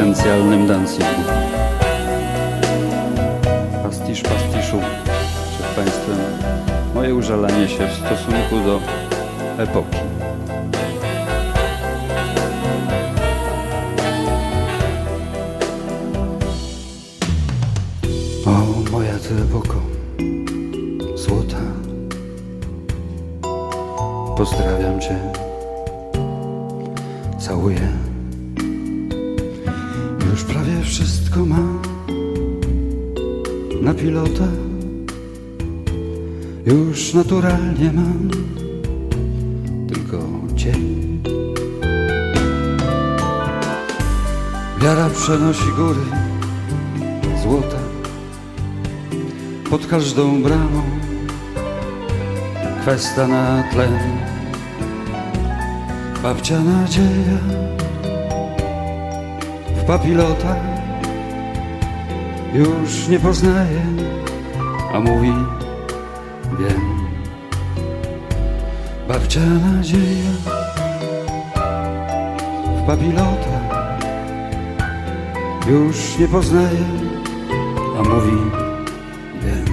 specjalnym dancingu. Pastisz pastiszu przed Państwem. Moje użalanie się w stosunku do epoki. O moja ty epoko. Złota. Pozdrawiam cię. Całuję Już prawie wszystko mam Na pilota Już naturalnie mam Tylko cień Wiara przenosi góry Złota Pod każdą bramą. Kwesta na tlen Babcia nadzieja W papilotach Już nie poznaje A mówi Wiem. Babcia nadzieja W papilotach Już nie poznaje A mówi Wiem.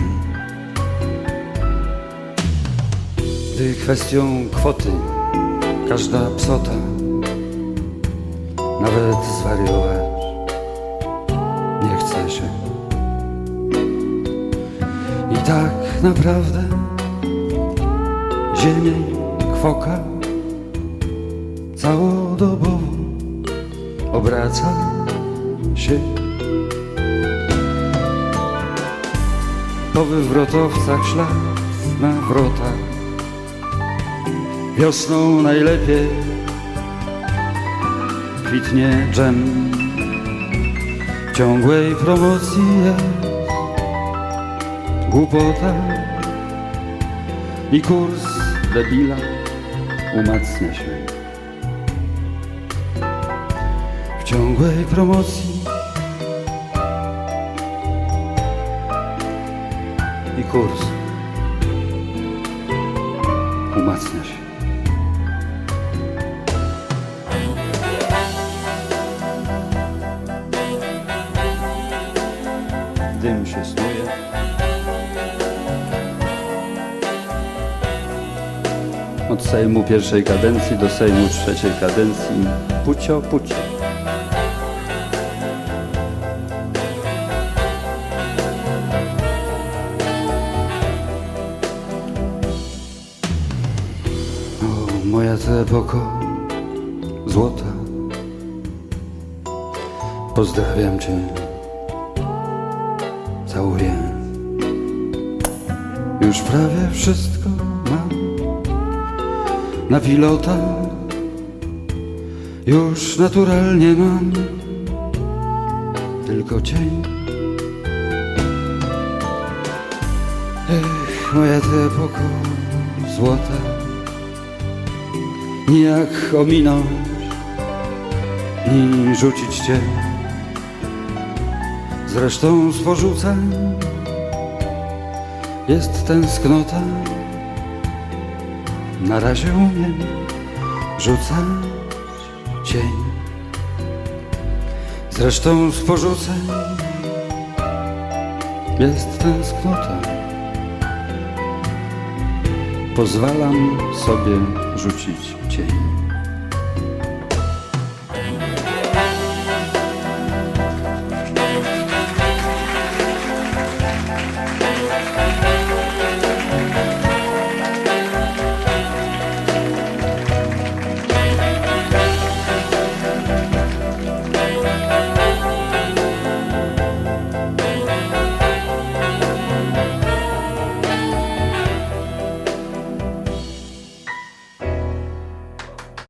Gdy kwestią kwoty każda psota nawet zwariować nie chce się. I tak naprawdę ziemię kwoka całodobowo obraca się. Po wywrotowcach ślad na wrotach Wiosną najlepiej kwitnie dżem ciągłej promocji jest głupota i kurs debila umacnia się w ciągłej promocji i kurs umacnia się. Snuje. Od Sejmu pierwszej kadencji do Sejmu trzeciej kadencji. Pucio, pucio. O, moja ty epoko złota. Pozdrawiam cię. Całuję. Już prawie wszystko mam na pilota. Już naturalnie mam tylko cień. Ech, moja ty epoko złota. Nijak ominąć, ni rzucić cię. Zresztą z porzuceń jest tęsknota. Na razie umiem rzucać cień. Zresztą z porzuceń jest tęsknota. Pozwalam sobie rzucić cień.